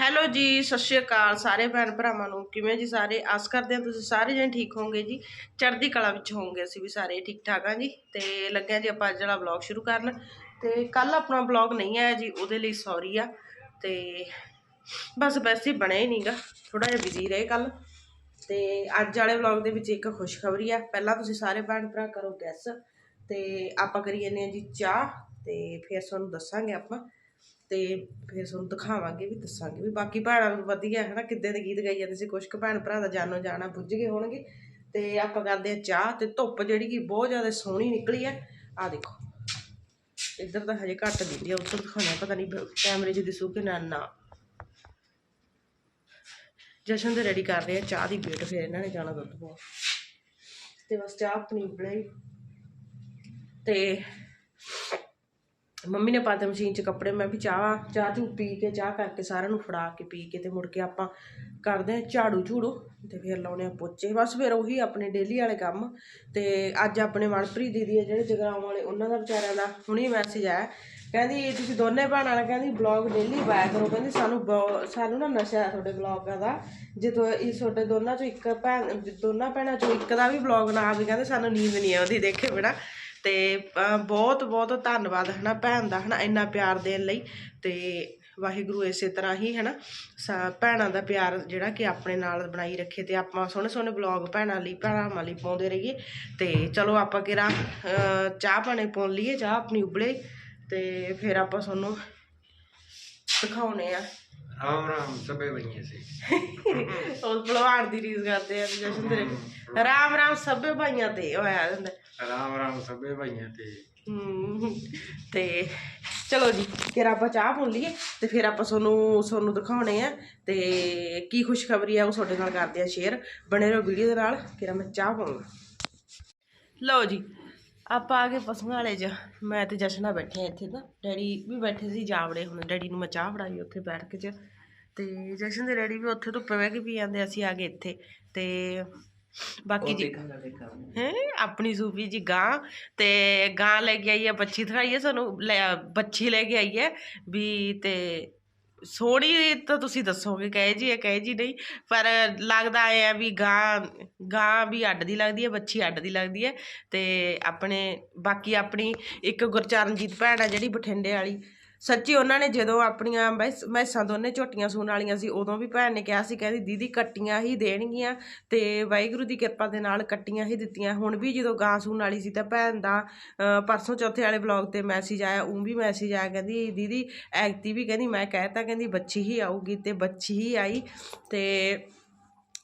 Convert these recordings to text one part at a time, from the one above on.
Hello ਜੀ, ਸਤਿ ਸ਼੍ਰੀ ਅਕਾਲ ਸਾਰੇ ਭੈਣ ਭਰਾਵਾਂ ਨੂੰ। ਕਿਵੇਂ ਜੀ ਸਾਰੇ? ਆਸ ਕਰਦੇ ਹਾਂ ਤੁਸੀਂ ਸਾਰੇ ਜਣੇ ਠੀਕ ਹੋਵੋਗੇ ਜੀ। ਚੜ੍ਹਦੀ ਕਲਾ ਵਿੱਚ ਹੋਵੋਗੇ ਅਸੀਂ ਵੀ ਸਾਰੇ ਠੀਕ ਠਾਕ ਹਾਂ ਜੀ। ਤੇ ਲੱਗਿਆ ਜੀ ਆਪਾਂ ਅੱਜ ਵਾਲਾ ਵਲੌਗ ਸ਼ੁਰੂ ਕਰਨ। ਤੇ ਕੱਲ ਆਪਣਾ ਵਲੌਗ ਨਹੀਂ ਆਇਆ ਜੀ, ਉਹਦੇ ਲਈ ਸੌਰੀ ਆ। ਤੇ ਬਸ ਵੈਸੇ ਬਣਿਆ ਹੀ ਨਹੀਂਗਾ ਥੋੜਾ ਜਿਹਾ ਬਿਜ਼ੀ ਰਹੇ ਕੱਲ ਤੇ ਅੱਜ ਵਾਲੇ ਵਲੌਗ ਦੇ ਵਿੱਚ ਇੱਕ ਖੁਸ਼ਖਬਰੀ ਆ। ਪਹਿਲਾਂ ਤੁਸੀਂ ਸਾਰੇ ਭੈਣ ਭਰਾ ਕਰੋ ਗੈਸ ਤੇ ਆਪਾਂ ਕਰੀ ਜਾਂਦੇ ਹਾਂ ਜੀ ਚਾਹ। ਤੇ ਫਿਰ ਤੁਹਾਨੂੰ ਦੱਸਾਂਗੇ ਆਪਾਂ। ਤੇ ਫਿਰ ਤੁਹਾਨੂੰ ਦਿਖਾਵਾਂਗੇ, ਵੀ ਦੱਸਾਂਗੇ। ਵੀ ਬਾਕੀ ਭੈਣਾਂ ਨੂੰ ਵਧੀਆ ਹੈ ਨਾ ਕਿੱਦਾਂ ਦੇ ਗੀਤ ਗਾਈ ਜਾਂਦੇ ਸੀ। ਕੁਛ ਕੁ ਭੈਣ ਭਰਾ ਦਾ ਜਾਨੋ ਜਾਣਾ ਬੁੱਝ ਗਏ ਹੋਣਗੇ। ਤੇ ਆਪਾਂ ਕਰਦੇ ਆ ਚਾਹ ਤੇ ਧੁੱਪ ਜਿਹੜੀ ਕਿ ਬਹੁਤ ਜ਼ਿਆਦਾ ਸੋਹਣੀ ਨਿਕਲੀ ਹੈ। ਆ ਦੇਖੋ। ਇੱਧਰ ਤਾਂ ਹਜੇ ਘੱਟ ਦਿੰਦੀ ਆ, ਉੱਧਰ ਦਿਖਾਉਣਾ, ਪਤਾ ਨਹੀਂ ਕੈਮਰੇ 'ਚ ਦਿਸੂ ਕਿ ਨਾ ਨਾ। ਜਸ਼ਨ ਦੇ ਰੈਡੀ ਕਰ ਰਹੇ ਆ ਚਾਹ ਦੀ ਵੇਟ ਫਿਰ ਇਹਨਾਂ ਨੇ ਜਾਣਾ ਦੁੱਧ ਪਾਉਣ ਤੇ ਬਸ ਚਾਹ ਆਪਣੀ ਉਬਲੀ ਤੇ ਮੰਮੀ ਨੇ ਪਾਤੇ ਮਸ਼ੀਨ 'ਚ ਕੱਪੜੇ, ਮੈਂ ਵੀ ਚਾਹ ਚਾਹ ਚੂ ਪੀ ਕੇ, ਚਾਹ ਕਰਕੇ ਸਾਰਿਆਂ ਨੂੰ ਫੜਾ ਕੇ ਪੀ ਕੇ ਤੇ ਮੁੜ ਕੇ ਆਪਾਂ ਕਰਦੇ ਆ ਝਾੜੂ ਝੂੜੂ ਤੇ ਫਿਰ ਲਾਉਣੇ ਆ ਪੋਚੇ। ਬਸ ਫਿਰ ਉਹੀ ਆਪਣੇ ਡੇਲੀ ਵਾਲੇ ਕੰਮ ਤੇ ਅੱਜ ਆਪਣੇ ਮਨਪ੍ਰੀਤ ਦੀਦੀ ਆ ਜਿਹੜੇ ਜਗਰਾਉਂ ਵਾਲੇ, ਉਹਨਾਂ ਦਾ ਵਿਚਾਰਿਆਂ ਦਾ ਹੁਣੀ ਮੈਸੇਜ ਆਇਆ। ਕਹਿੰਦੀ, ਤੁਸੀਂ ਦੋਨੇ ਭੈਣਾਂ ਨਾਲ ਕਹਿੰਦੀ ਬਲੌਗ ਡੇਲੀ ਪਾਇਆ ਕਰੋ। ਕਹਿੰਦੀ, ਸਾਨੂੰ ਬਹੁ- ਸਾਨੂੰ ਨਾ ਨਸ਼ਾ ਹੈ ਤੁਹਾਡੇ ਬਲੌਗਾਂ ਦਾ। ਜੇ ਤੋ, ਇਹ ਤੁਹਾਡੇ ਦੋਨਾਂ ਚੋਂ ਇੱਕ ਭੈਣ, ਦੋਨਾਂ ਭੈਣਾਂ ਚੋਂ ਇੱਕ ਦਾ ਵੀ ਬਲੌਗ ਨਾ ਆਵੇ, ਕਹਿੰਦੇ ਸਾਨੂੰ ਨੀਂਦ ਨਹੀਂ ਆਉਂਦੀ, ਦੇਖੇ ਬਿਨਾ। ਤੇ ਬਹੁਤ ਬਹੁਤ ਧੰਨਵਾਦ, ਹਨਾ, ਭੈਣ ਦਾ, ਹਨਾ, ਇੰਨਾ ਪਿਆਰ ਦੇਣ ਲਈ। ਤੇ ਵਾਹਿਗੁਰੂ ਇਸੇ ਤਰ੍ਹਾਂ ਹੀ, ਹਨਾ, ਸਾ- ਭੈਣਾਂ ਦਾ ਪਿਆਰ ਜਿਹੜਾ ਕਿ ਆਪਣੇ ਨਾਲ ਬਣਾਈ ਰੱਖੇ ਤੇ ਆਪਾਂ ਸੋਹਣੇ ਸੋਹਣੇ ਬਲੌਗ ਭੈਣਾਂ ਲਈ ਭੈਣਾਂ ਲਈ ਪਾਉਂਦੇ ਰਹੀਏ। ਤੇ ਚਲੋ ਆਪਾਂ ਕਿਰਾ ਚਾਹ ਪਾਣੀ ਪਾਉਣ ਲਈਏ, ਚਾਹ ਆਪਣੀ ਉਬਲੇ। ਤੇ ਫਿਰ ਆਪਾਂ ਤੁਹਾਨੂੰ ਦਿਖਾਉਣੇ ਆ। ਰਾਮ ਰਾਮ ਸਭੇ ਬਈਏ ਸੀ। ਉਹ ਭਲਵਾਨ ਦੀ ਰੀਸ ਕਰਦੇ ਆ ਵੀ ਜਸ਼ਨ ਤੇਰੇ। ਰਾਮ ਰਾਮ ਸਭੇ ਭਾਈਆਂ ਤੇ ਹੋਇਆ ਹੁੰਦਾ ਰਾਮ ਰਾਮ ਸਭੇ ਬਈਏ ਤੇ। ਹਮ, ਤੇ ਚਲੋ ਜੀ ਫਿਰ ਆਪਾਂ ਚਾਹ ਪੁਣ ਲਈਏ ਤੇ ਫਿਰ ਆਪਾਂ ਤੁਹਾਨੂੰ ਤੁਹਾਨੂੰ ਦਿਖਾਉਣੇ ਆ ਤੇ ਕੀ ਖੁਸ਼ਖਬਰੀ ਆ ਉਹ ਤੁਹਾਡੇ ਨਾਲ ਕਰਦੇ ਆ ਸ਼ੇਅਰ ਬਣੇ ਰਹੋ ਵੀਡੀਓ ਦੇ ਨਾਲ ਫਿਰ ਮੈਂ ਚਾਹ ਪਾਉਂਗਾ। ਲਓ ਜੀ ਆਪਾਂ ਆ ਗਏ ਪਸ਼ੂਆਂ ਵਾਲੇ 'ਚ ਮੈਂ ਤੇ ਜਸ਼ਨਾ ਬੈਠੇ ਆ ਇੱਥੇ ਤਾਂ। ਡੈਡੀ ਵੀ ਬੈਠੇ ਸੀ ਜਾਵੜੇ ਹੁਣ ਡੈਡੀ ਨੂੰ ਮੈਂ ਚਾਹ ਫੜਾਈ ਉੱਥੇ ਬੈਠ ਕੇ 'ਚ। ਤੇ ਜਸ਼ਨ ਦੇ ਡੈਡੀ ਵੀ ਉੱਥੇ ਧੁੱਪੇ ਬਹਿ ਕੇ ਪੀ ਜਾਂਦੇ ਅਸੀਂ ਆ ਗਏ ਇੱਥੇ। ਤੇ ਬਾਕੀ ਜੀ ਹੈ ਆਪਣੀ ਸੂਫੀ ਜੀ ਗਾਂ ਤੇ ਗਾਂ ਲੈ ਕੇ ਆਈ ਹੈ ਬੱਚੀ ਦਿਖਾਈ ਹੈ ਸਾਨੂੰ ਬੱਚੀ ਲੈ ਕੇ ਆਈ ਹੈ ਵੀ ਤੇ ਸੋਹਣੀ ਤਾਂ ਤੁਸੀਂ ਦੱਸੋਗੇ, ਕਹੇ ਜੀ ਹੈ ਕਹੇ ਜੀ ਨਹੀਂ, ਪਰ ਲੱਗਦਾ ਐ ਆ ਵੀ ਗਾਂ ਗਾਂ ਵੀ ਅੱਡ ਦੀ ਲੱਗਦੀ ਹੈ ਬੱਚੀ ਅੱਡ ਦੀ ਲੱਗਦੀ ਹੈ ਅਤੇ ਆਪਣੇ, ਬਾਕੀ ਆਪਣੀ ਇੱਕ ਗੁਰਚਰਨਜੀਤ ਭੈਣ ਆ ਜਿਹੜੀ ਬਠਿੰਡੇ ਵਾਲੀ। ਸੱਚੀ ਉਹਨਾਂ ਨੇ ਜਦੋਂ ਆਪਣੀਆਂ ਮੈਸ- ਮੈਸਾਂ ਦੋਨੇ ਝੋਟੀਆਂ ਸੂਣ ਵਾਲੀਆਂ ਸੀ, ਉਦੋਂ ਵੀ ਭੈਣ ਨੇ ਕਿਹਾ ਸੀ, ਕਹਿੰਦੀ ਦੀਦੀ ਕੱਟੀਆਂ ਹੀ ਦੇਣਗੀਆਂ ਤੇ ਵਾਹਿਗੁਰੂ ਦੀ ਕਿਰਪਾ ਦੇ ਨਾਲ ਕੱਟੀਆਂ ਹੀ ਦਿੱਤੀਆਂ। ਹੁਣ ਵੀ ਜਦੋਂ ਗਾਂ ਸੂਣ ਵਾਲੀ ਸੀ ਤਾਂ ਭੈਣ ਦਾ ਪਰਸੋਂ ਚੌਥੇ ਵਾਲੇ ਬਲੌਗ ਤੇ ਮੈਸੇਜ ਆਇਆ ਉਹ ਵੀ ਮੈਸੇਜ ਆਇਆ, ਕਹਿੰਦੀ ਦੀਦੀ ਐਕਤੀ ਵੀ ਕਹਿੰਦੀ ਮੈਂ ਕਹਿਤਾ ਕਹਿੰਦੀ ਬੱਚੀ ਹੀ ਆਊਗੀ ਤੇ ਬੱਚੀ ਹੀ ਆਈ ਤੇ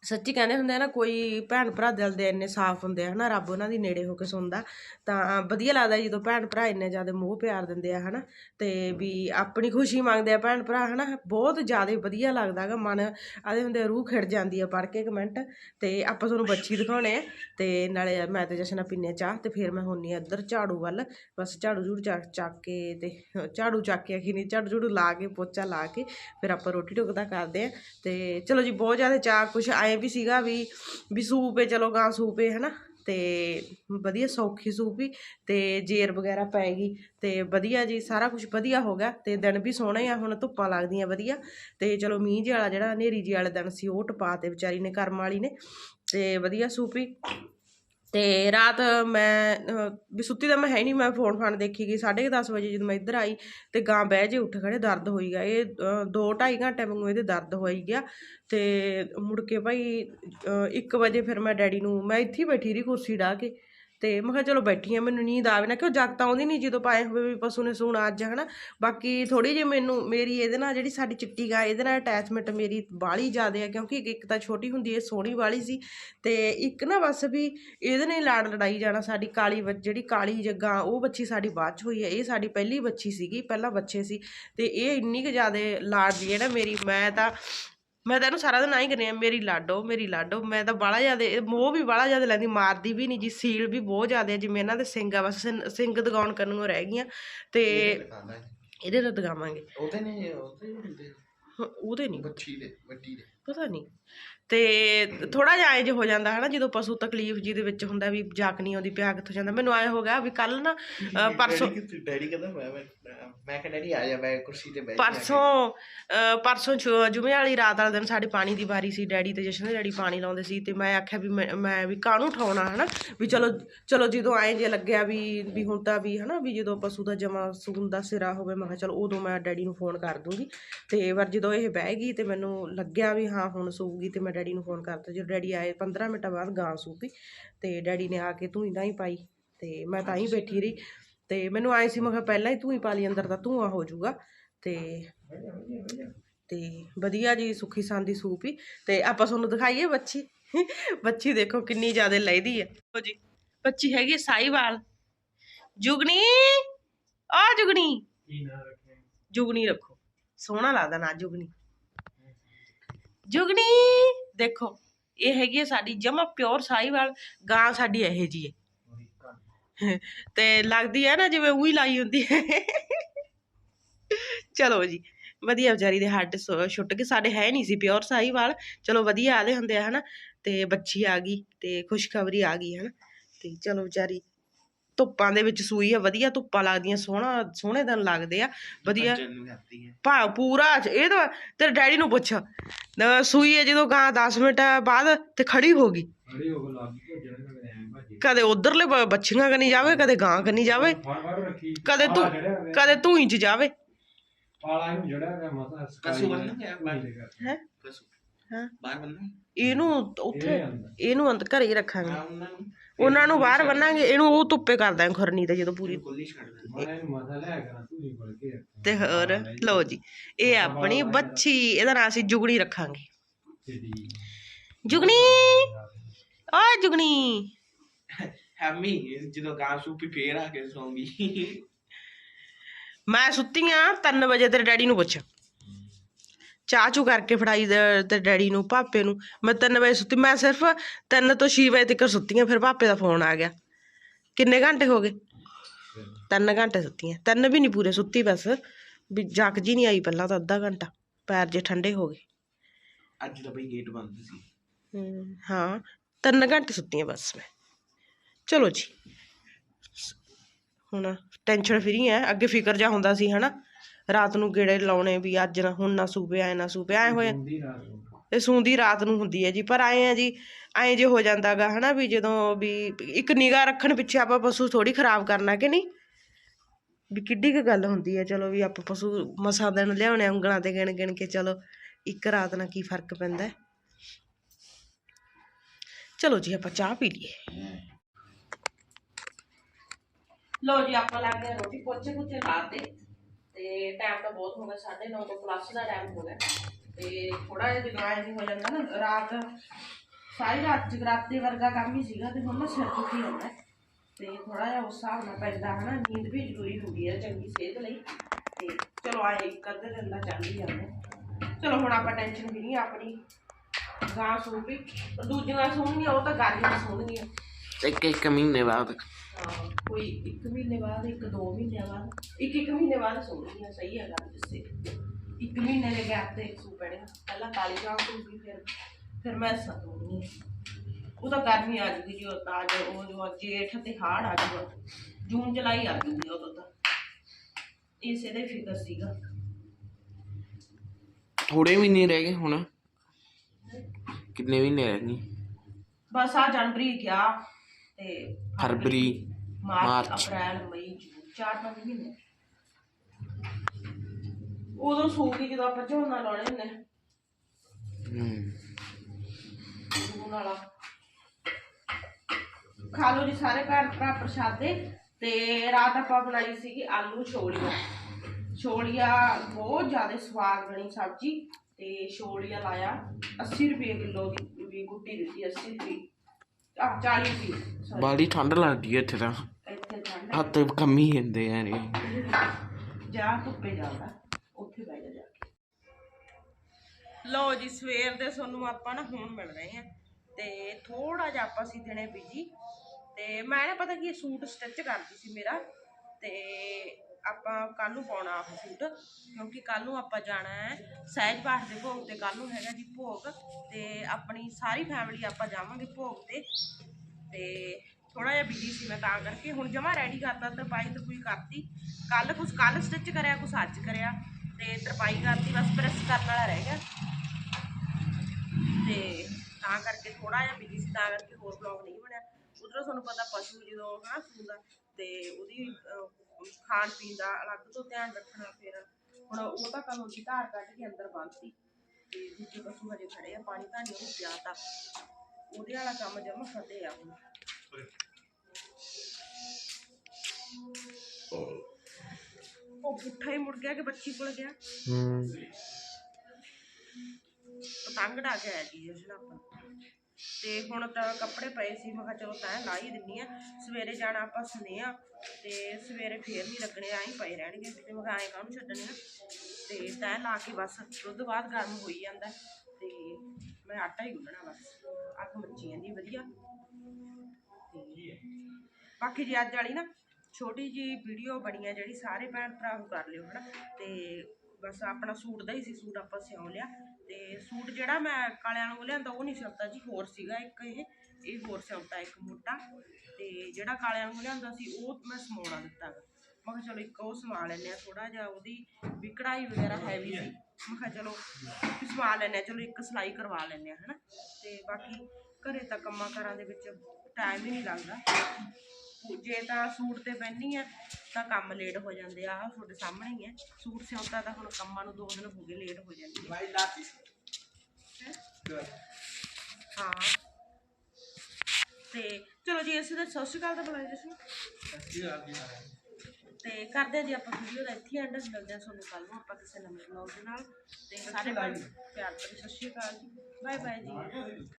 ਸੱਚੀ ਕਹਿੰਦੇ ਹੁੰਦੇ ਆ ਨਾ ਕੋਈ ਭੈਣ ਭਰਾ ਦਿਲ ਦੇ ਇੰਨੇ ਸਾਫ਼ ਹੁੰਦੇ ਆ ਹਨਾ ਰੱਬ ਉਹਨਾਂ ਦੀ ਨੇੜੇ ਹੋ ਕੇ ਸੁਣਦਾ। ਤਾਂ ਵਧੀਆ ਲੱਗਦਾ ਜਦੋਂ ਭੈਣ ਭਰਾ ਇੰਨੇ ਜ਼ਿਆਦਾ ਮੋਹ ਪਿਆਰ ਦਿੰਦੇ ਆ ਹਨਾ। ਤੇ ਵੀ ਆਪਣੀ ਖੁਸ਼ੀ ਮੰਗਦੇ ਆ ਭੈਣ ਭਰਾ ਹਨਾ। ਬਹੁਤ ਜ਼ਿਆਦਾ ਵਧੀਆ ਲੱਗਦਾ ਹੈਗਾ ਮਨ ਆਦੇ ਹੁੰਦੇ ਆ, ਰੂਹ ਖਿੜ ਜਾਂਦੀ ਆ ਪੜ੍ਹ ਕੇ ਕਮੈਂਟ ਤੇ ਆਪਾਂ ਤੁਹਾਨੂੰ ਬੱਚੀ ਦਿਖਾਉਣੇ ਆ ਤੇ ਨਾਲੇ ਮੈਂ ਤੇ ਜਸ਼ਨਾ ਪੀਨੇ ਚਾਹ ਤੇ ਫਿਰ ਮੈਂ ਹੁੰਨੀ ਆ ਇੱਧਰ ਝਾੜੂ ਵੱਲ। ਬਸ ਝਾੜੂ ਝੂੜੂ ਚੱਕ ਚੱਕ ਕੇ ਤੇ ਝਾੜੂ ਚੱਕ ਕੇ ਅਖੀ ਨਹੀਂ ਝਾੜੂ ਝੂੜੂ ਲਾ ਕੇ ਪੋਚਾ ਲਾ ਕੇ ਫਿਰ ਆਪਾਂ ਰੋਟੀ ਟੁਕਦਾ ਕਰਦੇ ਆ। ਤੇ ਚਲੋ ਜੀ ਬਹੁਤ ਜ਼ਿਆਦਾ ਚਾਹ ਕੁਛ ਆਏ ਵੀ ਸੀਗਾ ਵੀ ਵੀ ਸੂਪ ਏ, ਚਲੋ ਗਾਂ ਸੂਪ ਏ, ਹਨਾ? ਤੇ ਵਧੀਆ ਸੌਖੀ ਸੂਪ ਹੀ ਤੇ ਜੇਰ ਵਗੈਰਾ ਪੈ ਤੇ ਵਧੀਆ ਜੀ, ਸਾਰਾ ਕੁਝ ਵਧੀਆ ਹੋ ਗਿਆ, ਤੇ ਦਿਨ ਵੀ ਸੋਹਣੇ ਆ, ਹੁਣ ਧੁੱਪਾਂ ਲੱਗਦੀਆਂ ਵਧੀਆ, ਤੇ ਚਲੋ ਮੀਂਹ ਜਿਹਾ ਜਿਹੜਾ ਹਨੇਰੀ ਜਿਹੇ ਵਾਲੇ ਦਿਨ ਸੀ, ਉਹ ਟਪਾ ਤੇ ਵਿਚਾਰੀ ਨੇ, ਕਰਮ ਵਾਲੀ ਨੇ, ਤੇ ਵਧੀਆ ਸੂਪ ਹੀ ਅਤੇ ਰਾਤ ਮੈਂ ਵੀ ਸੁੱਤੀ ਤਾਂ ਮੈਂ ਹੈ ਨਹੀਂ ਮੈਂ ਫੋਨ ਫਾਨ ਦੇਖੀ ਗਈ 10:30 ਵਜੇ ਜਦੋਂ ਮੈਂ ਇੱਧਰ ਆਈ ਅਤੇ ਗਾਂ ਬਹਿ ਜੇ ਉੱਠ ਖੜੇ, ਦਰਦ ਹੋਈ ਗਿਆ। ਇਹ ਦੋ ਢਾਈ ਘੰਟੇ ਵਾਂਗੂ ਇਹਦੇ ਦਰਦ ਹੋਈ ਗਿਆ ਅਤੇ ਮੁੜ ਕੇ ਭਾਈ ਇੱਕ ਵਜੇ ਫਿਰ ਮੈਂ ਡੈਡੀ ਨੂੰ, ਮੈਂ ਇੱਥੇ ਬੈਠੀ ਰਹੀ ਕੁਰਸੀ ਡਾਹ ਕੇ। ਤੇ ਮੈਂ ਕਿਹਾ ਚਲੋ ਬੈਠੀ ਆ, ਮੈਨੂੰ ਨੀਂਦ ਆਵੇ ਨਾ, ਕਿਉਂ ਜਗ ਤਾਂ ਆਉਂਦੀ ਨਹੀਂ ਜਦੋਂ ਪਾਏ ਹੋਵੇ ਵੀ ਪਸ਼ੂ ਨੇ ਸੂਣ ਅੱਜ, ਹਨਾ? ਬਾਕੀ ਥੋੜੀ ਜਿਹੀ ਮੈਨੂੰ, ਮੇਰੀ ਇਹਦੇ ਨਾਲ ਜਿਹੜੀ ਸਾਡੀ ਚਿੱਟੀ ਗਾਂ, ਇਹਦੇ ਨਾਲ ਅਟੈਚਮੈਂਟ ਮੇਰੀ ਬਾਲੀ ਜ਼ਿਆਦਾ ਹੈ ਕਿਉਂਕਿ ਇੱਕ ਤਾਂ ਛੋਟੀ ਹੁੰਦੀ ਹੈ ਸੋਹਣੀ ਵਾਲੀ ਸੀ। ਤੇ ਇੱਕ ਨਾ ਬਸ ਵੀ ਇਹਦੇ ਨਾਲ ਹੀ ਲਾੜ ਲੜਾਈ ਜਾਣਾ, ਸਾਡੀ ਕਾਲੀ ਬੱਚ- ਜਿਹੜੀ ਕਾਲੀ ਜੱਗਾ ਉਹ ਬੱਚੀ ਸਾਡੀ ਬਾਅਦ ਚ ਹੋਈ ਹੈ ਇਹ ਸਾਡੀ ਪਹਿਲੀ ਬੱਚੀ ਸੀਗੀ, ਪਹਿਲਾਂ ਬੱਚੇ ਸੀ। ਤੇ ਇਹ ਇੰਨੀ ਕੁ ਜ਼ਿਆਦਾ ਲਾੜਦੀ ਹੈ ਨਾ ਮੇਰੀ, ਮੈਂ ਤਾਂ ਮੈਂ ਤਾਂ ਇਹਨੂੰ ਸਾਰਾ ਦਿਨ ਆਈ ਕਰਨੀ ਆ ਮੇਰੀ ਲਾਡੋ ਮੇਰੀ ਲਾਡੋ ਮੈਂ ਤਾਂ ਬਾਲਾ ਜ਼ਿਆਦਾ ਮੋਹ ਵੀ ਬਾਲਾ ਜ਼ਿਆਦਾ ਲੈਂਦੀ ਮਾਰਦੀ ਵੀ ਨਹੀਂ ਜੀ ਸੀਲ ਵੀ ਬਹੁਤ ਜ਼ਿਆਦਾ ਹੈ ਜਿਵੇਂ ਇਹਨਾਂ ਦੇ ਸਿੰਘ ਆ ਬਸ ਸਿੰਘ- ਸਿੰਘ ਦਗਾਉਣ ਕਰਨ ਨੂੰ ਰਹਿ ਗਈਆਂ ਤੇ ਇਹਦੇ ਤਾਂ ਦਗਾਵਾਂਗੇ ਉਹਦੇ ਨੇ ਉਹਦੇ ਹੁੰਦੇ ਨਹੀਂ। ਬੱਚੀ ਦੇ ਵੱਡੀ ਦੇ। ਪਤਾ ਨਹੀਂ। ਤੇ ਥੋੜਾ ਜਿਹਾ ਇੰਜ ਹੋ ਜਾਂਦਾ ਹੈ ਨਾ ਜਦੋਂ ਪਸ਼ੂ ਤਕਲੀਫ ਜੀ ਦੇ ਵਿੱਚ ਹੁੰਦਾ ਵੀ ਜਾਕ ਨਹੀਂ ਆਉਂਦੀ ਪਿਆ ਕਿੱਥੋਂ ਜਾਂਦਾ ਮੈਨੂੰ ਆਏ ਹੋ ਗਿਆ ਵੀ ਕੱਲ ਨਾ ਪਰਸੋਂ ਡੈਡੀ ਕਹਿੰਦਾ ਮੈਂ ਮੈਂ ਮੈਂ ਕਿਹਾ ਡੈਡੀ ਆ ਜਾ ਮੈਂ ਕੁਰਸੀ ਤੇ ਬੈਠ ਪਰਸੋਂ ਪਰਸੋਂ ਜੁਮੇ ਵਾਲੀ ਰਾਤ ਵਾਲੇ ਦਿਨ ਸਾਡੇ ਪਾਣੀ ਦੀ ਵਾਰੀ ਸੀ ਡੈਡੀ ਤੇ ਜਸ਼ਨ ਦੇ ਡੈਡੀ ਪਾਣੀ ਲਾਉਂਦੇ ਸੀ ਤੇ ਮੈਂ ਆਖਿਆ ਵੀ ਮੈਂ ਵੀ ਕਾਹਨੂੰ ਉਠਾਉਣਾ ਹਨਾ ਵੀ ਚਲੋ ਚਲੋ ਜਦੋਂ ਆਏ ਜੇ ਲੱਗਿਆ ਵੀ ਵੀ ਹੁਣ ਤਾਂ ਵੀ ਹਨਾ ਵੀ ਜਦੋਂ ਪਸ਼ੂ ਦਾ ਜਮਾ ਸੂਨ ਦਾ ਸਿਰਾ ਹੋਵੇ ਮੈਂ ਕਿਹਾ ਚਲੋ ਉਦੋਂ ਮੈਂ ਡੈਡੀ ਨੂੰ ਫੋਨ ਕਰ ਦੂੰਗੀ ਤੇ ਪਰ ਜਦੋਂ ਇਹ ਬਹਿ ਗਈ ਤੇ ਮੈਨੂੰ ਲੱਗਿਆ ਵੀ ਹਾਂ ਹੁਣ ਸੂਗੀ ਤੇ ਮੈਂ ਡੈਡੀ ਨੂੰ ਫੋਨ ਕਰਤਾ ਜਦੋਂ ਡੈਡੀ ਆਏ 15 ਮਿੰਟਾਂ ਬਾਅਦ ਗਾਂ ਸੂਪੀ ਤੇ ਡੈਡੀ ਨੇ ਆ ਕੇ ਧੂਈ ਤਾਂ ਹੀ ਪਾਈ ਤੇ ਮੈਂ ਤਾਂ ਹੀ ਬੈਠੀ ਰਹੀ ਤੇ ਮੈਨੂੰ ਆਏ ਸੀ ਮੈਂ ਕਿਹਾ ਪਹਿਲਾਂ ਹੀ ਧੂਈ ਪਾ ਲਈ ਅੰਦਰ ਦਾ ਧੂਆਂ ਹੋ ਜਾਊਗਾ ਤੇ ਤੇ ਵਧੀਆ ਜੀ ਸੁੱਖੀ ਸਾਂਦੀ ਸੂਪ ਹੀ ਤੇ ਆਪਾਂ ਤੁਹਾਨੂੰ ਦਿਖਾਈਏ ਬੱਚੀ। ਬੱਚੀ ਦੇਖੋ ਕਿੰਨੀ ਜ਼ਿਆਦਾ ਲੈਦੀ ਹੈ। ਲਓ ਜੀ ਬੱਚੀ ਹੈਗੀ ਸਾਈਵਾਲ ਜੁਗਨੀ ਆ ਜੁਗਨੀ। ਕੀ ਨਾ ਰੱਖੇ ਜੁਗਨੀ ਰੱਖੋ। ਸੋਹਣਾ ਲੱਗਦਾ ਨਾ ਜੁਗਨੀ। ਜੁਗਨੀ। ਦੇਖੋ, ਇਹ ਹੈਗੀ ਹੈ ਸਾਡੀ ਜਮਾ ਪਿਓਰ ਸਾਈਵਾਲ ਗਾਂ ਸਾਡੀ ਇਹੋ ਜੀ ਹੈ। ਤੇ ਲੱਗਦੀ ਹੈ ਨਾ, ਜਿਵੇਂ ਉਹੀ ਲਾਈ ਹੁੰਦੀ ਹੈ। ਚਲੋ ਜੀ, ਵਧੀਆ ਵਿਚਾਰੀ ਦੇ ਹੱਡ ਛੁੱਟ ਕੇ ਸਾਡੇ ਹੈ ਨਹੀਂ ਸੀ ਪਿਓਰ ਸਾਈਵਾਲ ਚਲੋ ਵਧੀਆ ਆਲੇ ਹੁੰਦੇ ਆ, ਹਨਾ। ਤੇ ਬੱਚੀ ਆ ਗਈ, ਤੇ ਖੁਸ਼ਖਬਰੀ ਆ ਗਈ, ਹਨਾ। ਤੇ ਚਲੋ ਵਿਚਾਰੀ ਧੁੱਪਾਂ ਦੇ ਵਿੱਚ ਸੂਈ ਆ ਵਧੀਆ ਧੁੱਪਾਂ ਲੱਗਦੀਆਂ ਸੋਹਣਾ ਸੋਹਣੇ ਦਿਨ ਲੱਗਦੇ ਆ ਵਧੀਆ। ਭਾ ਪੂਰਾ ਇਹ ਤਾਂ ਤੇਰੇ ਡੈਡੀ ਨੂੰ ਪੁੱਛ। ਸੂਈ ਹੈ ਜਦੋਂ ਗਾਂ 10 ਮਿੰਟ ਬਾਅਦ ਤੇ ਖੜੀ ਹੋ ਗਈ। ਲੱਗ ਕਦੇ ਐਂ ਭੱਜੇ। ਕਦੇ ਉਧਰਲੇ ਬ- ਬੱਛੀਆਂ ਕਨੀ ਜਾਵੇ ਕਦੇ ਗਾਂ ਕਨੀ ਜਾਵੇ। ਫੜ ਫੜ ਰੱਖੀ। ਕਦੇ ਤੂੰ। ਕਦੇ ਤੂੰ ਇੰਚ ਜਾਵੇ। ਪਾਲਾ ਇਹਨੂੰ ਜੜਿਆ ਗਿਆ ਮਸਾ ਕਸੂ ਬੰਨ੍ਹ ਗਿਆ ਬਾਹਰ। ਹੈ? ਕਸੂ। ਹਾਂ? ਬਾਹਰ ਬੰਨਾ ਇਹਨੂੰ ਉੱਥੇ ਇਹਨੂੰ ਅੰਦਰ ਘਰੇ ਹੀ ਰੱਖਾਂਗੇ। ਆ ਉਹਨਾਂ ਨੂੰ। ਉਹਨਾਂ ਨੂੰ ਬਾਹਰ ਬੰਨਾਂਗੇ ਇਹਨੂੰ ਉਹ ਧੁੱਪੇ ਕਰ ਦਾਂਗੇ ਖੁਰਨੀ ਤੇ ਜਦੋਂ ਪੂਰੀ। ਛੱਡ ਤੂੰ ਹੋਰ ਲਓ ਜੀ ਇਹ ਆਪਣੀ ਬੱਚੀ ਇਹਦਾ ਨਾਂ ਅਸੀਂ ਜੁਗਣੀ ਰੱਖਾਂਗੇ। ਜੁਗਣੀ! ਓ ਜੁਗਣੀ! ਹੈਮੀ ਜਦੋਂ ਗਾਂ ਸੂਪੀ ਫੇਰ ਆ ਕੇ ਸੌਂਗੀ। ਮੈਂ ਸੁੱਤੀ ਆ 3 ਵਜੇ ਤੇਰੇ ਡੈਡੀ ਨੂੰ ਪੁੱਛ। ਚਾਹ ਚੂ ਕਰਕੇ ਫੜਾਈ ਤੇ ਡੈਡੀ ਨੂੰ ਪਾਪੇ ਨੂੰ। ਮੈਂ 3 ਵਜੇ ਸੁੱਤੀ ਮੈਂ ਸਿਰਫ 3 ਤੋਂ 6 ਵਜੇ ਤੱਕ ਸੁੱਤੀ ਆ ਫਿਰ ਪਾਪੇ ਦਾ ਫੋਨ ਆ ਗਿਆ। ਕਿੰਨੇ ਘੰਟੇ ਹੋ ਗਏ? 3 ਘੰਟੇ ਸੁੱਤੀ ਆ ਤਿੰਨ ਵੀ ਨਹੀਂ ਪੂਰੇ ਸੁੱਤੀ ਬਸ। ਵੀ ਜੱਗ ਜੀ ਨਹੀਂ ਆਈ ਪਹਿਲਾਂ ਤਾਂ ਅੱਧਾ ਘੰਟਾ ਪੈਰ ਜੇ ਠੰਡੇ ਹੋ ਗਏ। ਅੱਜ ਤਾਂ ਬਈ ਗੇਟ ਬੰਦ ਸੀ। ਹਾਂ ਤਿੰਨ ਘੰਟੇ ਸੁੱਤੀ ਆ ਬਸ ਮੈਂ। ਚਲੋ ਜੀ। ਹੁਣ ਟੈਨਸ਼ਨ ਫਰੀ ਆ ਅੱਗੇ ਫਿਕਰ ਜਾ ਹੁੰਦਾ ਸੀ ਹਨਾ। ਰਾਤ ਨੂੰ ਗੇੜੇ ਲਾਉਣੇ ਵੀ ਅੱਜ ਨਾ ਹੁਣ ਨਾ ਸੂਬੇ ਆਏ ਨਾ ਸੂਬੇ ਆਏ ਹੋਏ। ਹੁੰਦੀ ਰਾਤ ਨੂੰ। ਇਹ ਸੂੰਦੀ ਰਾਤ ਨੂੰ ਹੁੰਦੀ ਹੈ ਜੀ ਪਰ ਆਏ ਆ ਜੀ ਐਂ ਜੇ ਹੋ ਜਾਂਦਾਗਾ ਹਨਾ ਵੀ ਜਦੋਂ ਵੀ ਇੱਕ ਨਿਗਾਹ ਰੱਖਣ ਪਿੱਛੇ ਆਪਾਂ ਪਸ਼ੂ ਥੋੜੀ ਖਰਾਬ ਕਰਨਾ ਕਿ ਨਹੀਂ? ਵੀ ਕਿੱਡੀ ਕੁ ਗੱਲ ਹੁੰਦੀ ਹੈ ਚਲੋ ਵੀ ਆਪਾਂ ਪਸ਼ੂ ਮਸਾਂ ਦਿਨ ਲਿਆਉਣੇ ਉਂਗਲਾਂ ਤੇ ਗਿਣ ਗਿਣ ਕੇ ਚਲੋ ਇੱਕ ਰਾਤ ਨਾਲ ਕੀ ਫ਼ਰਕ ਪੈਂਦਾ ਹੈ। ਚਲੋ ਜੀ ਆਪਾਂ ਚਾਹ ਪੀ ਲਈਏ। ਲੋ ਜੀ ਆਪਾਂ ਲੱਗ ਗਏ ਰੋਟੀ ਪੋਚੇ ਪੁੱਚੇ ਲਾਤੇ ਤੇ ਟਾਈਮ ਤਾਂ ਬਹੁਤ ਹੋ ਗਿਆ 9:30 ਤੋਂ ਪਲੱਸ ਦਾ ਟਾਈਮ ਹੋ ਗਿਆ ਤੇ ਥੋੜਾ ਜਿਹਾ ਜਦੋਂ ਆਏ ਨਹੀਂ ਹੋ ਜਾਂਦਾ ਨਾ, ਰਾਤ, ਸਾਰੀ ਰਾਤ ਜਗਰਾਤੇ ਵਰਗਾ ਕੰਮ ਹੀ ਸੀਗਾ ਤੇ ਹੁਣ ਨਾ ਸਿਰ ਦੁਖੀ ਹੁੰਦਾ ਹੈ। ਤੇ ਥੋੜਾ ਜਿਹਾ ਉਸ ਹਿਸਾਬ ਨਾਲ ਪੈਂਦਾ ਹਨਾ, ਨੀਂਦ ਵੀ ਜ਼ਰੂਰੀ ਹੁੰਦੀ ਹੈ ਚੰਗੀ ਸਿਹਤ ਲਈ। ਤੇ ਚਲੋ ਆਏ ਇੱਕ ਅੱਧੇ ਦਿਨ ਦਾ ਚੱਲ ਹੀ ਜਾਂਦਾ। ਚਲੋ ਹੁਣ ਆਪਾਂ ਟੈਨਸ਼ਨ ਵੀ ਨਹੀਂ ਆਪਣੀ ਗਾਂ ਸੂ ਵੀ ਦੂਜੀਆਂ ਸੋਹਣੀਆਂ ਉਹ ਤਾਂ ਗਾਲੀਆਂ ਸੋਹਣੀਆਂ ਇੱਕ ਇੱਕ ਮਹੀਨੇ ਬਾਅਦ। ਹਾਂ, ਕੋਈ ਇੱਕ ਮਹੀਨੇ ਬਾਅਦ ਇੱਕ ਦੋ ਮਹੀਨੇ ਬਾਅਦ। ਇੱਕ ਇੱਕ ਮਹੀਨੇ ਬਾਅਦ ਸੋਣੀਆਂ ਸਹੀ ਹੈ ਗੱਲ ਜਿਸੇ ਇੱਕ ਮਹੀਨੇ ਦੇ ਗੈਪ ਤੇ ਸੂ ਪੈਣੇ ਪਹਿਲਾਂ ਕਾਲੀ ਗਾਂ ਸੂਗੀ ਫਿਰ ਫਿਰ ਮੈਂ ਸਤੂਗੀ ਉਹ ਤਾਂ ਗਰਮੀ ਆ ਜੂਗੀ ਜੋ ਤਾਂ ਜੋ ਉਹ ਜੋ ਜੇਠ ਤੇ ਹਾੜ ਆ ਜੂਗਾ। ਜੂਨ ਜੁਲਾਈ ਆ ਜੂਗੀ ਉਦੋਂ ਤਾਂ। ਇਸੇ ਦੇ ਫਿਕਰ ਸੀਗਾ। ਥੋੜੇ ਮਹੀਨੇ ਰਹਿ ਗਏ ਹੁਣ। ਕਿੰਨੇ ਮਹੀਨੇ ਰਹਿ ਗਏ? ਬਸ ਆ ਜਨਵਰੀ ਗਿਆ। ਤੇ ਫਰਵਰੀ ਮਾਰਚ। ਅਪ੍ਰੈਲ ਮਈ ਜੂਨ ਚਾਰ ਪੰਜ ਮਹੀਨੇ। ਉਦੋਂ ਸੂਗੀ ਜਦੋਂ ਆਪਾਂ ਝੋਨਾ ਲਾਉਣੇ ਹੁੰਦੇ ਹੂੰ। ਜੂਨ ਵਾਲਾ। ਖਾ ਲਓ ਜੀ ਸਾਰੇ ਭੈਣ ਭਰਾ ਪ੍ਰਸ਼ਾਦੇ। ਤੇ ਰਾਤ ਆਪਾਂ ਬਣਾਈ ਸੀਗੀ ਆਲੂ ਛੋਲੀਆਂ। ਛੋਲੀਆਂ ਬਹੁਤ ਜ਼ਿਆਦਾ ਸਵਾਦ ਬਣੀ ਸਬਜ਼ੀ। ਤੇ ਛੋਲੀਆਂ ਲਾਇਆ 80 ਰੁਪਏ ਕਿਲੋ ਦੀ ਵੀ ਗੁੱਟੀ ਦਿੱਤੀ 80 ਰੁਪਏ। ਆ 40 ਰੁਪਏ sorry, ਬਾਲੀ ਠੰਡ ਲੱਗਦੀ ਹੈ ਇੱਥੇ ਤਾਂ। ਇੱਥੇ ਠੰਡ ਹੱਥ ਕੰਮੀ ਹੁੰਦੇ ਆ ਨੇ ਜਾ ਧੁੱਪੇ ਜਾਂਦਾ ਉੱਥੇ ਬਹਿ ਜਾ ਜਾ ਕੇ। ਲਓ ਜੀ ਸਵੇਰ ਦੇ ਤੁਹਾਨੂੰ ਆਪਾਂ ਨਾ ਹੁਣ ਮਿਲ ਰਹੇ ਆ। ਤੇ ਥੋੜਾ ਜਿਹਾ ਆਪਾਂ ਸੀ ਦਿਨੇ ਬੀਜੀ ਤੇ ਮੈਂ ਨਾ ਪਤਾ ਕੀ ਸੂਟ ਸਟਿਚ ਕਰਦੀ ਸੀ ਮੇਰਾ। ਤੇ ਆਪਾਂ ਕੱਲ ਨੂੰ ਪਾਉਣਾ ਆਹ ਸੂਟ, ਕਿਉਂਕਿ ਕੱਲ ਨੂੰ ਆਪਾਂ ਜਾਣਾ ਹੈ ਸਹਿਜ ਪਾਠ ਦੇ ਭੋਗ ਤੇ ਕੱਲ ਨੂੰ ਹੈਗਾ ਜੀ ਭੋਗ ਤੇ ਆਪਣੀ ਸਾਰੀ ਫੈਮਿਲੀ ਆਪਾਂ ਜਾਵਾਂਗੇ ਭੋਗ ਤੇ। ਤੇ ਥੋੜਾ ਜਿਹਾ ਬਿਜ਼ੀ ਸੀ ਮੈਂ ਤਾਂ ਕਰਕੇ, ਹੁਣ ਜਮਾ ਰੈਡੀ ਕਰਤਾ, ਤਰਪਾਈ ਤਰਪੂਈ ਕਰਤੀ। ਕੱਲ ਕੁਛ ਕੱਲ ਸਟਿਚ ਕਰਿਆ, ਕੁਛ ਅੱਜ ਕਰਿਆ। ਤੇ ਤਰਪਾਈ ਕਰਤੀ, ਬਸ ਪ੍ਰੈਸ ਕਰਨ ਵਾਲਾ ਰਹਿ ਗਿਆ। ਤੇ ਤਾਂ ਕਰਕੇ ਥੋੜਾ ਜਿਹਾ ਬਿਜ਼ੀ ਸੀ, ਤਾਂ ਕਰਕੇ ਹੋਰ ਵਲੌਗ ਨਹੀਂ ਬਣਿਆ। ਉਧਰੋਂ ਤੁਹਾਨੂੰ ਪਤਾ ਪਸ਼ੂ ਜਦੋਂ, ਹਨਾ ਸੂਦਾ ਤੇ ਉਹਦੀ ਖਾਣ ਪੀਣ ਦਾ ਅਲੱਗ ਤੋਂ ਧਿਆਨ ਰੱਖਣਾ ਫਿਰ। ਹੁਣ ਉਹ ਤਾਂ ਕੰਮ ਦੀ ਧਾਰ ਕੱਢ ਕੇ ਅੰਦਰ ਬੰਨਤੀ। ਤੇ ਦੂਜੇ ਪਸ਼ੂ ਹਜੇ ਖੜੇ ਆ ਪਾਣੀ ਧਾਣੀ ਉਹਨੂੰ ਪਿਆਤਾ ਉਹਦੇ ਵਾਲਾ ਕੰਮ ਜਮਾ ਫਤੇ ਆ ਹੁਣ। ਉਹ ਪੁੱਠਾ ਹੀ ਮੁੜ ਗਿਆ ਕਿ ਬੱਚੀ ਕੋਲ ਗਿਆ? ਹੂੰ। ਪਤੰਗ ਡਾ ਕੇ ਆਇਆ ਜੀ ਜਿਹੜਾ ਆਪਾਂ। ਤੇ ਹੁਣ ਤਾਂ ਕੱਪੜੇ ਪਏ ਸੀ, ਮੈਂ ਕਿਹਾ ਚਲੋ ਤੈਂ ਲਾ ਹੀ ਦਿੰਨੀ ਆ। ਸਵੇਰੇ ਜਾਣਾ ਆਪਾਂ ਸੁਨੇਹਾ ਤੇ ਸਵੇਰੇ ਫੇਰ ਨਹੀਂ ਲੱਗਣੇ ਆਈ ਪਏ ਰਹਿਣਗੇ। ਤੇ ਮੈਂ ਕਿਹਾ ਐਂ ਕਾਹਨੂੰ ਛੱਡਣੇ ਆ? ਤੇ ਤੈਂ ਲਾ ਕੇ ਬਸ, ਦੁੱਧ ਬਾਅਦ ਗਰਮ ਹੋਈ ਜਾਂਦਾ, ਤੇ ਮੈਂ ਆਟਾ ਹੀ ਗੁੰਨਣਾ ਬਸ। ਅੱਗ ਮੱਚੀ ਜਾਂਦੀ ਵਧੀਆ। ਤੇ ਬਾਕੀ ਜੀ ਅੱਜ ਵਾਲੀ ਨਾ, ਛੋਟੀ ਜੀ ਵੀਡੀਓ ਬਣੀ ਹੈ ਜਿਹੜੀ ਸਾਰੇ ਭੈਣ ਭਰਾ ਨੂੰ ਕਰ ਲਿਓ, ਹਨਾ। ਤੇ ਬਸ ਆਪਣਾ ਸੂਟ ਦਾ ਹੀ ਸੀ, ਸੂਟ ਆਪਾਂ ਸਿਉਂ ਲਿਆ। ਤੇ ਸੂਟ ਜਿਹੜਾ ਮੈਂ ਕਾਲਿਆਂ ਨੂੰ ਲਿਆਂਦਾ ਉਹ ਨਹੀਂ ਸਿਉਂਤਾ ਜੀ, ਹੋਰ ਸੀਗਾ ਇੱਕ ਇਹ ਇਹ ਹੋਰ ਸਿਉਂਤਾ ਇੱਕ ਮੋਟਾ। ਤੇ ਜਿਹੜਾ ਕਾਲਿਆਂ ਨੂੰ ਲਿਆਂਦਾ ਸੀ, ਉਹ ਮੈਂ ਸਮਾਉਣਾ ਦਿੱਤਾ। ਗਾ। ਮੈਂ ਕਿਹਾ ਚਲੋ ਇੱਕ ਉਹ ਸਮਾ ਲੈਂਦੇ ਆ ਥੋੜਾ ਜਿਹਾ, ਉਹਦੀ ਵੀ ਕਢਾਈ ਵਗੈਰਾ ਹੈਵੀ ਸੀ। ਮੈਂ ਕਿਹਾ ਚਲੋ ਸਮਾ ਲੈਂਦੇ ਆ ਚਲੋ ਇੱਕ ਸਿਲਾਈ ਕਰਵਾ ਲੈਂਦੇ ਆ ਹਨਾ। ਤੇ ਬਾਕੀ ਘਰੇ ਤਾਂ ਕੰਮਾਂ ਕਾਰਾਂ ਦੇ ਵਿੱਚ ਟਾਈਮ ਹੀ ਨਹੀਂ ਲੱਗਦਾ। ਜੇ ਤਾਂ ਸੂਟ ਤੇ ਪਹਿਨੀ ਆ ਤਾਂ ਕੰਮ ਲੇਟ ਹੋ ਜਾਂਦੇ ਆ ਆਹ ਤੁਹਾਡੇ ਸਾਹਮਣੇ ਹੀ ਹੈ ਸੂਟ ਸਿਉਂਤਾ ਤਾਂ ਹੁਣ ਕੰਮਾਂ ਨੂੰ ਦੋ ਦਿਨ ਹੋ ਗਏ ਲੇਟ ਹੋ ਜਾਂਦੇ ਆ। ਹੈਂ? ਤੇ ਚਲੋ ਜੀ ਅਸੀਂ ਤਾਂ ਸਤਿ ਸ਼੍ਰੀ ਅਕਾਲ ਦਾ ਬੁਲਾਇਆ ਦੀ ਤੇ ਕਰਦੇ ਹਾਂ ਜੀ ਆਪਾਂ ਵੀਡੀਓ ਦਾ ਇੱਥੇ ਐਂਡ ਮਿਲਦੇ ਹਾਂ ਤੁਹਾਨੂੰ ਕੱਲ ਨੂੰ ਆਪਾਂ ਕਿਸੇ ਨਵੇਂ ਵਲੌਗ ਦੇ ਨਾਲ। ਤੇ ਸਾਰੇ ਭੈਣ ਪਿਆਰ ਭਰੀ ਸਤਿ ਸ਼੍ਰੀ ਅਕਾਲ ਜੀ। ਬਾਏ ਬਾਏ ਜੀ।